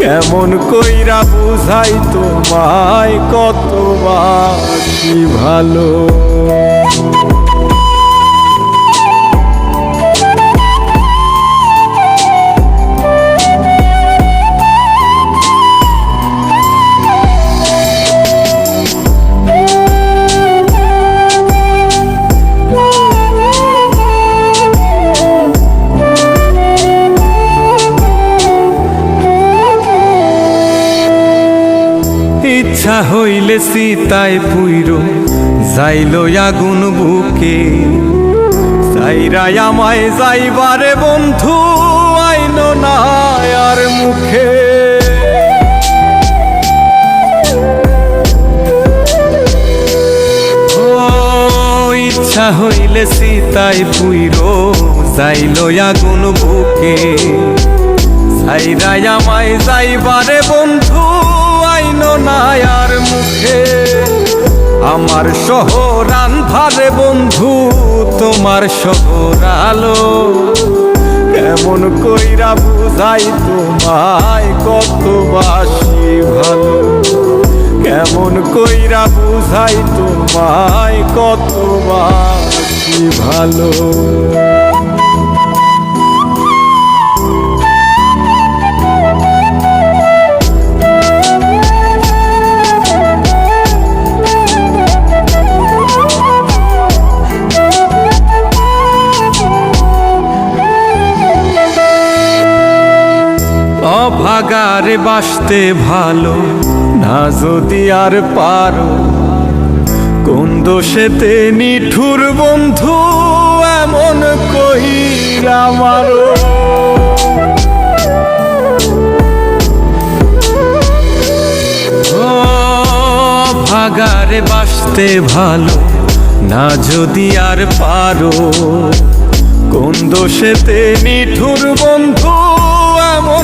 কেমন কইরা বুঝাই তোমায় কত বাসি ভালো? ইচ্ছা হইলে সীতায় পুইর, যাইল আগুন বুকে। সাইরাই আমায় যাইবারে বন্ধু আইন না আর মুখে। ইচ্ছা হইলে সীতায় পুইর, যাইল আগুন বুকে। সাইরাই আমায় যাইবারে বন্ধু নায়ার মুখে, আমার শহর আন্ধারে বন্ধু, তোমার শহর আলো কেমন কইরা বুঝাই তোমায় কত বাসি ভালো। কেমন কইরা বুঝাই তোমায় কত বাসি ভালো। অভাগারে বাসতে ভালো। না যদি আর পারো, কোন দোষেতে নিঠুর বন্ধু এমন কহিরা মারো ও, ভাগারে বাসতে ভালো, না যদি আর পারো, কোন দোষেতে নিঠুর বন্ধু